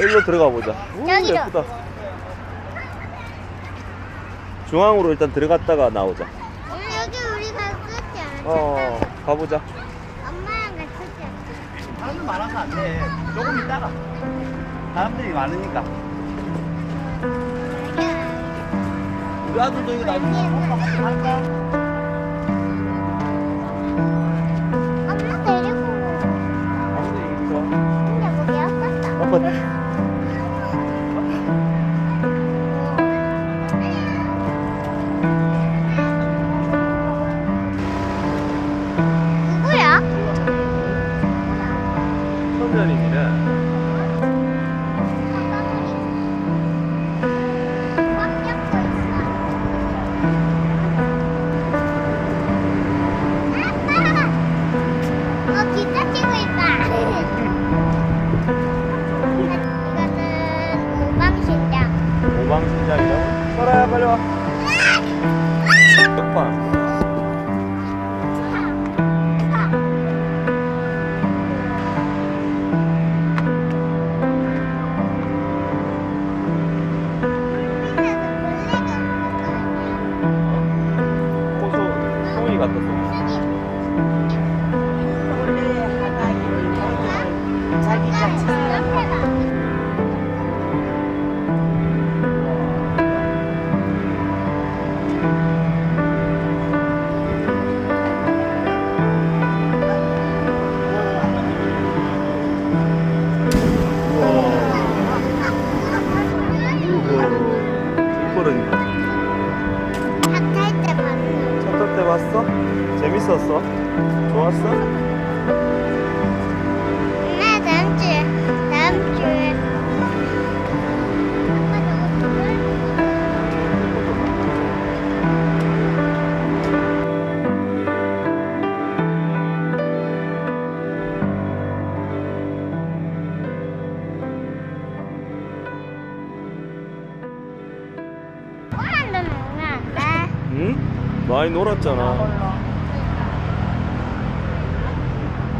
일로 들어가 보자. 오, 저기로. 예쁘다. 중앙으로 일단 들어갔다가 나오자. 오늘 여기 우리 갔었지 않았어? 어, 가보자. 엄마랑 갔었지 않았어? 사람들 많아서 안 돼. 조금 있다가. 사람들이 많으니까. 우리 아들도 이거 나중에 할까? 빨리 와. 역방. 호수 송이 같다 송 이. 이뻐른다. 핫할 때 봤어. 첫때 봤어? 재밌었어? 좋았어? 응? 많이 놀았잖아.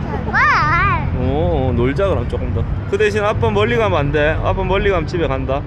제발. 어, 놀자 그럼 조금 더. 그 대신 아빠 멀리 가면 안 돼. 아빠 멀리 가면 집에 간다.